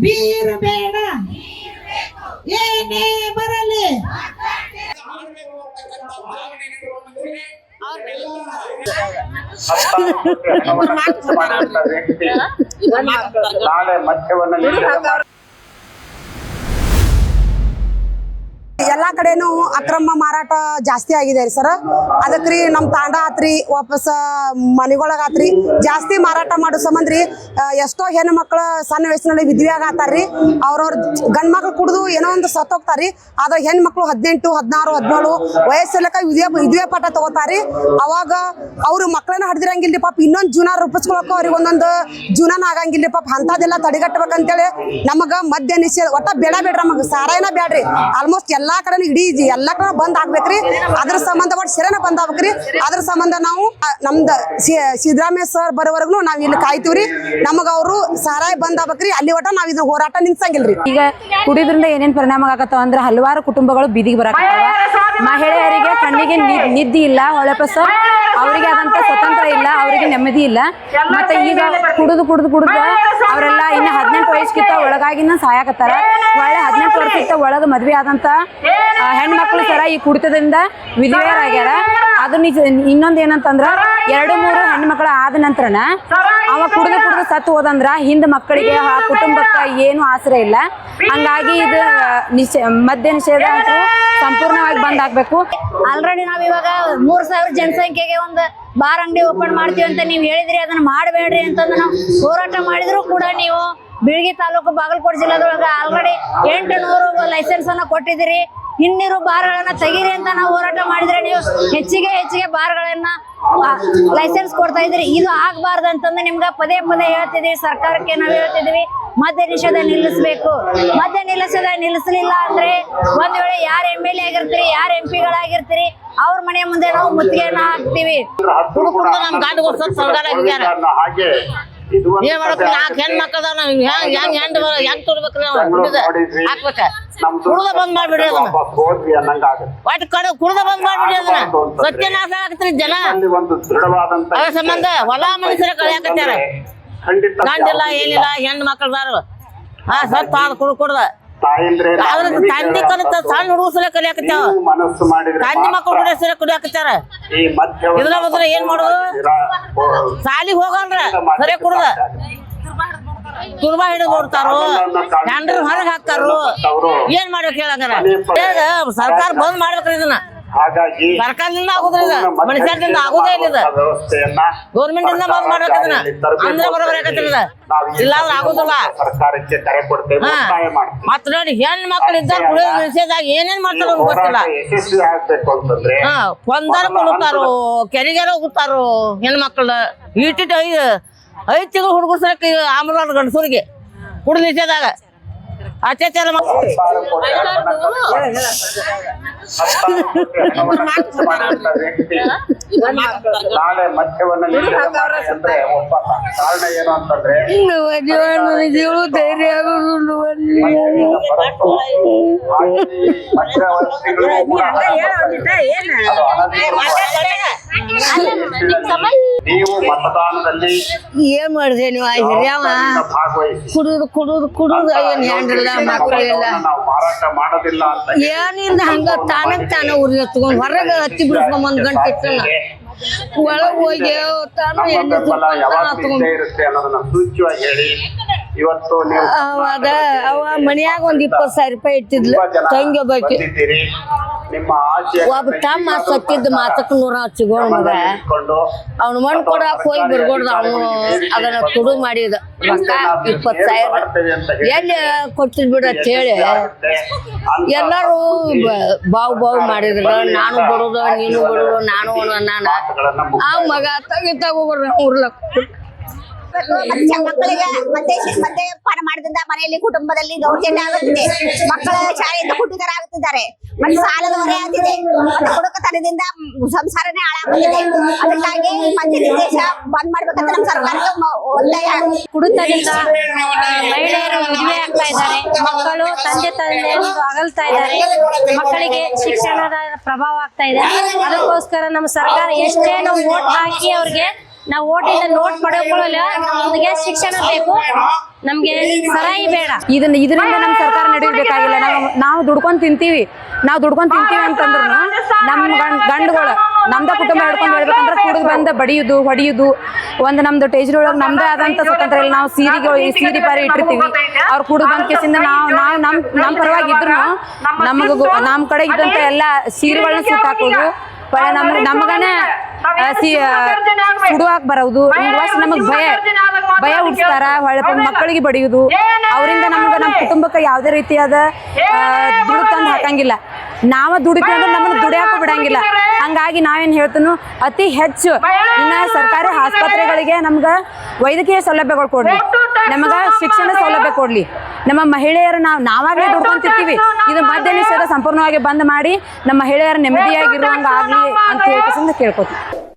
ಬೀರು ಬೇಡ. ಏನೇ ಬರಲಿ. ನಾಳೆ ಮದ್ಯವನ್ನು ಎಲ್ಲಾ ಕಡೆನೂ ಅಕ್ರಮ ಮಾರಾಟ ಜಾಸ್ತಿ ಆಗಿದೆ ರೀ ಸರ್. ರೀ ನಮ್ಮ ತಾಂಡ ಆತ್ರಿ, ವಾಪಸ್ ಮನೆಗೊಳಗಾತ್ರಿ ಜಾಸ್ತಿ ಮಾರಾಟ ಮಾಡೋ ಸಂಬಂಧ ರೀ ಎಷ್ಟೋ ಹೆಣ್ಣು ಮಕ್ಕಳ ಸಣ್ಣ ವಯಸ್ಸಿನಲ್ಲಿ ವಿದ್ವೆ ರೀ. ಅವ್ರವ್ರ ಗಂಡ್ ಮಕ್ಳು ಕುಡಿದು ಏನೋ ಒಂದು ಸತ್ತೋಗ್ತಾರ್ರಿ ಆದ್ರೆ ಹೆಣ್ಣು ಮಕ್ಕಳು ಹದಿನೆಂಟು, ಹದಿನಾರು, ಹದಿನೇಳು ವಯಸ್ಸಲ್ಲಕ ವಿದ್ವೆ ವಿದ್ವೆ ಪಾಠ ತಗೋತಾರಿ ಅವಾಗ ಅವ್ರ ಮಕ್ಳನ್ನ ಹಡ್ದಿರಂಗಿಲ್ರಿ ಪಾಪ. ಇನ್ನೊಂದು ಜೀವನ ರೂಪಿಸ್ಕೊಳಕ್ಕ ಅವ್ರಿಗೆ ಒಂದೊಂದು ಜೀವನ ಆಗಂಗಿಲ್ರಿ ಪಾಪ. ಅಂತದೆಲ್ಲ ತಡೆಗಟ್ಟಬೇಕಂತೇಳಿ ನಮಗ ಮದ್ಯ ನಿಷೇಧ, ಒಟ್ಟ ಬೇಡ ಬೇಡ್ರಿ ನಮಗ. ಸಾರಾಯನ ಬೇಡ್ರಿ ಆಲ್ಮೋಸ್ಟ್ ಎಲ್ಲಾ ಕಡೆ ಇಡೀ ಜಿ- ಎಲ್ಲಾ ಕಡೆ ಬಂದ್ ಆಗ್ಬೇಕ್ರಿ. ಅದ್ರ ಸಂಬಂಧ ಒಟ್ಟು ಸಿರನ ಬಂದ್ ಆಗ್ಬೇಕ್ರಿ. ಅದ್ರ ಸಂಬಂಧ ನಾವು ನಮ್ದ ಸಿದ್ದರಾಮಯ್ಯ ಸರ್ ಬರೋವರೆಗೂ ನಾವ್ ಇಲ್ಲಿ ಕಾಯ್ತೀವ್ರಿ. ನಮಗ ಅವರು ಸಹಾಯ ಬಂದ್ ಆಗ್ಬೇಕ್ರಿ. ಅಲ್ಲಿ ಒಟ್ಟ ನಾವ್ ಇದ್ರ ಹೋರಾಟ ನಿಲ್ಸಂಗಿಲ್ರಿ. ಈಗ ಕುಡಿದ್ರಿಂದ ಏನೇನ್ ಪರಿಣಾಮ ಆಗತ್ತವ ಅಂದ್ರೆ ಹಲವಾರು ಕುಟುಂಬಗಳು ಬೀದಿಗೆ ಬರಕ ಮಹಿಳೆಯರಿಗೆ ಕಣ್ಣಿಗೆ ನಿದ್ದಿ ನಿದ್ದೆ ಇಲ್ಲ ಹೊಳಪಸ ಅವರಿಗೆ ಆದಂತ ಸ್ವತಂತ್ರ ಇಲ್ಲ, ಅವರಿಗೆ ನೆಮ್ಮದಿ ಇಲ್ಲ. ಮತ್ತೆ ಈಗ ಕುಡಿದು ಕುಡಿದು ಕುಡಿದು ಅವರೆಲ್ಲ ಇನ್ನ ಹದಿನೆಂಟು ವಯಸ್ಸಿಗಿಂತ ಒಳಗಾಗಿನ ಸಾಯಕತ್ತಾರ. ಒಳ್ಳೆ ಹದಿನೆಂಟು ವರ್ಷಕ್ಕಿಂತ ಒಳಗ ಮದ್ವೆ ಆದಂತ ಹೆಣ್ಮಕ್ಳು ಸರ ಈ ಕುಡಿತದಿಂದ ವಿಧವೆಯರಾಗ್ಯಾರ. ಅದು ನಿಜ. ಇನ್ನೊಂದ್ ಏನಂತಂದ್ರ, ಎರಡು ಮೂರು ಹೆಣ್ಮಕ್ಳು ಆದ ನಂತರನ ಅವ ಕುಡಿದು ಕುಡಿದು ಸತ್ತು ಹೋದಂದ್ರ ಹಿಂದ್ ಮಕ್ಕಳಿಗೆ ಆ ಕುಟುಂಬಕ್ಕ ಏನು ಆಸರೆ ಇಲ್ಲ. ಹಂಗಾಗಿ ಇದು ನಿಷ ಮದ್ಯ ನಿಷೇಧ ಅಂತೂ ಸಂಪೂರ್ಣವಾಗಿ ಬಂದ್ ಆಗ್ಬೇಕು. ಆಲ್ರೆಡಿ ನಾವ್ ಇವಾಗ ಮೂರ್ ಸಾವಿರ ಜನಸಂಖ್ಯೆಗೆ ಒಂದು ಬಾರ್ ಅಂಗಡಿ ಓಪನ್ ಮಾಡ್ತೀವಿ ಅಂತ ನೀವು ಹೇಳಿದ್ರಿ, ಅದನ್ನ ಮಾಡಬೇಡ್ರಿ ಅಂತಂದು ನಾವು ಹೋರಾಟ ಮಾಡಿದ್ರು ಕೂಡ ನೀವು ಬೀಳ್ಗಿ ತಾಲೂಕು ಬಾಗಲಕೋಟೆ ಜಿಲ್ಲಾದೊಳಗ ಆಲ್ರೆಡಿ ಎಂಟು ನೂರು ಲೈಸೆನ್ಸ್ ಅನ್ನ ಕೊಟ್ಟಿದ್ದೀರಿ. ಇನ್ನಿರು ಬಾರ್ಗಳನ್ನ ತೆಗೀರಿ ಅಂತ ನಾವು ಹೋರಾಟ ಮಾಡಿದ್ರೆ ನೀವು ಹೆಚ್ಚಿಗೆ ಹೆಚ್ಚಿಗೆ ಬಾರ್ಗಳನ್ನ ಲೈಸೆನ್ಸ್ ಕೊಡ್ತಾ ಇದ್ರಿ ಇದು ಆಗ್ಬಾರ್ದು ಅಂತಂದ್ರೆ ನಿಮ್ಗೆ ಪದೇ ಪದೇ ಹೇಳ್ತಿದೀವಿ ಸರ್ಕಾರಕ್ಕೆ ನಾವು ಹೇಳ್ತಿದೀವಿ ಮದ್ಯ ನಿಷೇಧ ನಿಲ್ಲಿಸ್ಬೇಕು. ಮದ್ಯ ನಿಲ್ಲಿಸದ ನಿಲ್ಲಿಸಲಿಲ್ಲ ಅಂದ್ರೆ ಒಂದ್ ವೇಳೆ ಯಾರ ಎಂ ಎಲ್ ಎ ಆಗಿರ್ತೀರಿ, ಯಾರ ಎಂ ಪಿಗಳಾಗಿರ್ತೀರಿ ಅವ್ರ ಮನೆ ಮುಂದೆ ನಾವು ಮುತ್ತಿಗೆಯನ್ನ ಹಾಕ್ತಿವಿ. ನಮ್ ಒಂದು ಏನ್ ಮಾಡ್ಬೇಕು ನಾಲ್ಕು ಹೆಣ್ ಮಕ್ಕಳ ನಾವ್, ಹೆಂಗ್ ಹೆಂಡ್, ಹೆಂಗ್ ತೋರ್ಬೇಕ್ರಿ ನಾವು ಹಾಕ್ಬೇಕ. ಕುಡ್ದ ಬಂದ್ ಮಾಡ್ಬಿಡ್ರಿ ಅದನ್ನ. ಒಟ್ಟು ಕಡೆ ಕುಡ್ದ ಬಂದ್ ಮಾಡ್ಬಿಡ್ರಿ ಅದನ್ನ. ಸತ್ಯನಾಶ ಆಗ್ತ್ರಿ ಜನ. ಅದ್ರ ಸಂಬಂಧ ಹೊಲ ಮನುಷ್ಯರ ಕಳಿಯಾಕತ್ಯಾರ ಗಂಡಿಲ್ಲ ಏನಿಲ್ಲ ಹೆಣ್ಣು ಮಕ್ಕಳದಾರು ಹಾ ಸತ್ ಕುಡ ಕುಡ್ ಕುಡ್ದ. ಅದ್ರ ತಂದೆ ಕಲಿತ ಸಣ್ಣ ಹುಡುಗ ಸಲ ಮಾಡಿದ್ರೆ ತಂದೆ ಮಕ್ಕಳು ಕೂಡ ಸಲ ಮಧ್ಯ ಇದ್ರ ಮೊದಲ ಏನ್ ಮಾಡೋದು? ಸಾಲಿಗೆ ಹೋಗಲ್ರ ಸರಿ ಕುಡ್ದ. ತುರ್ಬಾ ಹಿಡಿದು ನೋಡ್ತಾರೋ? ಹೆಂಡ್ರ ಹೊರಗೆ ಹಾಕ್ತಾರೋ? ಏನ್ ಮಾಡ್ಬೇಕು ಹೇಳಂಗಾರ ಸರ್ಕಾರ ಬಂದ್ ಮಾಡ್ಬೇಕ್ರಿ ಇದನ್ನ. ಸರ್ಕಾರದಿಂದ ಆಗುದ್ರಿ ಇದು. ಮನುಷ್ಯರಿಂದ ಆಗುದೇ ಇಲ್ಲ ಇದು. ವ್ಯವಸ್ಥೆಯನ್ನ ಗೌರ್ಮೆಂಟ್ ಇಂದ ಬಂದ್ ಮಾಡ್ಬೇಕು ಇದನ್ನ. ಅಂದ್ರೆ ಬರೋಬರ್ ಆಗತ್ತಿಲ್ಲ ಇಲ್ಲ ಅಂದ್ರೆ ಆಗುದಿಲ್ಲ. ಸರ್ಕಾರಕ್ಕೆ ಕರೆ ಕೊಡ್ತೇವೆ ಹಾ. ಒತ್ತಾಯ ಮಾಡ್ತೇವೆ. ಮತ್ ನೋಡಿ ಹೆಣ್ ಮಕ್ಳು ಇದ್ದಾಗ ಕುಡಿಯೋ ನಿಷೇಧಾಗ ಏನೇನ್ ಮಾಡ್ತಾರ ಗೊತ್ತಿಲ್ಲ. ಕೊಂದಾರ ಕುಡುತ್ತಾರೋ ಕೆರಿಗೆರ ಹೋಗುತ್ತಾರೋ ಹೆಣ್ಮಕ್ಳು? ಇಟ್ಟಿಟ್ಟು ಐದು. ಐದು ತಿಂಗಳು ಹುಡುಗರು ಸಾಕ ಆಮ್ರಾಡ್ ಗಂಡಸರಿಗೆ. ಕುಡಿದ ನಿಷೇಧಾಗ. ಅತ್ಯಾಚಾರ ಧೈರ್ಯ ನಾಳೆ ಮದ್ಯವನ್ನ ಕಾರಣ ಏನು ಅಂತಂದ್ರೆ ನೀವು ಮತದಾನದಲ್ಲಿ ಏನ್ ಮಾಡಿದೆ ನೀವು? ಆ ಹಿರಿಯವ? ಭಾಗವಹಿಸಿ. ಕುಡುದು ಕುಡುದು ಕುಡುದು ಏನ್ ಹೆಂಡ್ರಿಲ್ಲ ಮಕ್ಕಳಿಲ್ಲ ನಾವು ಮಾರಾಟ ಮಾಡೋದಿಲ್ಲ ಅಂತ ಏನಿಲ್ಲ ಹಂಗ ತಾನಕ್ ತಾನ ಉರಿ ಹತ್ಕೊಂಡ್ ಹೊರಗ ಹತ್ತಿ ಬಿಡ್ಕೊಂಡ್ ಒಂದ್ ಗಂಟೆ ಇಟ್ಟಲ್ಲ ಒಳಗ್ ಹೋಗಿ ತಾನು ನಮ್ಮ ಎಣ್ಣೆ ಬೆಂಬಲ ತುಪ್ಪ ಯಾವಾಗ ಹತ್ಕೊಂಡ್ ಇರುತ್ತೆ ಅನ್ನೋದನ್ನ ಸೂಚ್ಯವಾಗಿ ಹೇಳಿ. ಇವತ್ತು ನೀವು ಅವಾಗ ಅವ ಮನ್ಯಾಗ ಒಂದ್ ಇಪ್ಪತ್ ಸಾವಿರ ರೂಪಾಯಿ ಇಟ್ಟಿದ್ಲು. ತಂಗಿ ಆಸೆ ಒಬ್ಬ ತಮ್ಮ ಸತ್ತಿದ್ದ ಮಾತಕ್ಕೆ ನೂರ ಹಚ್ಚಿಗೋಣ ಮಗ. ಅವ್ನು ಮಣ್ಣು ಕೊಡಕ್ ಹೋಗಿ ಬರ್ಬಾರ್ದು ಅವನು ಅದನ್ನ ತುಡು ಮಾಡಿದ. ರೊಕ್ಕ ಇಪ್ಪತ್ ಸಾವಿರ ಎಲ್ಲಿ ಕೊಡ್ತಿದ್ ಬಿಡ ಹೇಳಿ. ಎಲ್ಲರೂ ಬ- ಬಾವು ಬಾವು ಮಾಡಿದ್ರು ನಾನು ಬರುದು ನೀನು ಬಡೋದು ನಾನು ನಾನು ಆ ಮಗ ತಗಿ ಹೋಗ್ರ ಉರ್ಲಕ್ ಮಕ್ಕಳಿಗೆ ಮದ್ಯ ಮದ್ಯಪಾನ ಮಾಡಿದ್ರಿಂದ ಮನೆಯಲ್ಲಿ ಕುಟುಂಬದಲ್ಲಿ ದೌರ್ಜನ್ಯ ಆಗುತ್ತಿದೆ. ಮಕ್ಕಳ ಶಾಲೆಯಿಂದ ಹುಟ್ಟಿದರ ಆಗುತ್ತಿದ್ದಾರೆ. ಮತ್ತೆ ಸಾಲದ ಹೊರೆ ಆಗ್ತಿದೆ. ಮತ್ತೆ ಕುಡುಕತನದಿಂದ ಸಂಸಾರನೇ ಹಾಳಾಗುತ್ತಿದೆ ಅದಕ್ಕಾಗಿ ಮದ್ಯ ನಿರ್ದೇಶ ಬಂದ್ ಮಾಡ್ಬೇಕಂತ ನಮ್ಮ ಸರ್ಕಾರಕ್ಕೆ ಮ- ಒತ್ತಾಯ. ಕುಡಿತದಿಂದ ಮಹಿಳೆಯರು ಮದುವೆ ಆಗ್ತಾ ಇದ್ದಾರೆ. ಮಕ್ಕಳು ತಂದೆ ತಂದೆ ಅಗಲ್ತಾ ಇದ್ದಾರೆ. ಮಕ್ಕಳಿಗೆ ಶಿಕ್ಷಣದ ಪ್ರಭಾವ ಆಗ್ತಾ ಇದೆ. ಅದಕ್ಕೋಸ್ಕರ ನಮ್ಮ ಸರ್ಕಾರ ಎಷ್ಟೇ ನಾವು ವೋಟ್ ಹಾಕಿ ಅವ್ರಿಗೆ ನಾವು ಓಟಿಂದ ನೋಟ್ ಪಡೆದುಕೊಳ್ಳಲು ನಮಗೆ ಶಿಕ್ಷಣ ಬೇಕು. ನಮ್ಗೆ ಸರಾಯಿ ಬೇಡ. ಇದನ್ನ ಇದರಿಂದ ನಮ್ ಸರ್ಕಾರ ನಡೀಬೇಕಾಗಿಲ್ಲ ನಾವು ನಾವು ದುಡ್ಕೊಂಡ್ ತಿಂತೀವಿ. ನಾವು ದುಡ್ಕೊಂಡ್ ತಿಂತೀವಿ ಅಂತಂದ್ರು ನಮ್ಮ ಗಂಡ್ ಗಂಡುಗಳು ನಮ್ದ ಕುಟುಂಬ ಹಿಡ್ಕೊಂಡು ಹೇಳ್ಬೇಕಂದ್ರೆ ಕುಡಿದು ಬಂದ ಬಡಿಯುದು ಹೊಡಿಯುದು ಒಂದ್ ನಮ್ದು ಟೇಜ್ ಒಳಗೆ ನಮ್ದೇ ಆದಂತ ಸ್ವತಂತ್ರ ಇಲ್ಲ. ನಾವು ಸೀರೆಗೆ ಸೀರೆ ಪಾರಿ ಇಟ್ಟಿರ್ತೀವಿ. ಅವ್ರು ಕುಡಿದು ಬಂದ ಕೇಸಿಂದ ನಾವು ನಾವು ನಮ್ ನಮ್ ಪರವಾಗಿ ಇದ್ರು ನಮಗ ನಮ್ ಕಡೆ ಇದ್ದಂತ ಎಲ್ಲ ಸೀರೆಗಳನ್ನ ಸುಟ್ಟಾಕೋದು ಒಳ್ಳೆ ನಮ್ ನಮಗನ ಸಿ ಬರೋದು ನಮಗ್ ಭಯ ಭಯ ಹುಡ್ಸ್ತಾರ ಹೊಳೆ ಮಕ್ಕಳಿಗೆ ಬಡಿಯುದು. ಅವರಿಂದ ನಮ್ಗ ನಮ್ಮ ಕುಟುಂಬಕ್ಕೆ ಯಾವುದೇ ರೀತಿಯಾದ ದುಡ್ಡು ತಂದು ಹಾಕಂಗಿಲ್ಲ. ನಾವ ದುಡಿತೀವಿ ಅಂದ್ರೆ ನಮ್ಮನ್ನ ದುಡಿಯಾಕ ಬಿಡಂಗಿಲ್ಲ. ಹಂಗಾಗಿ ನಾವೇನ್ ಹೇಳ್ತೀನು ಅತಿ ಹೆಚ್ಚು ಇನ್ನ ಸರ್ಕಾರಿ ಆಸ್ಪತ್ರೆಗಳಿಗೆ ನಮ್ಗ ವೈದ್ಯಕೀಯ ಸೌಲಭ್ಯಗಳು ಕೊಡ್ಲಿ ನಮಗ ಶಿಕ್ಷಣ ಸೌಲಭ್ಯ ಕೊಡ್ಲಿ. ನಮ್ಮ ಮಹಿಳೆಯರು ನಾವು ನಾವಾಗಲೇ ದುಡ್ಕೊಂತಿರ್ತೀವಿ. ಇದು ಮಧ್ಯಾಹ್ನ ನಿಷೇಧ ಸಂಪೂರ್ಣವಾಗಿ ಬಂದ್ ಮಾಡಿ ನಮ್ಮ ಮಹಿಳೆಯರ ನೆಮ್ಮದಿಯಾಗಿರುವಂಗ ಆಗ್ಲಿ ಅಂತ ಹೇಳ್ಕೊತೀವಿ ಕೇಳ್ಕೊತೀವಿ.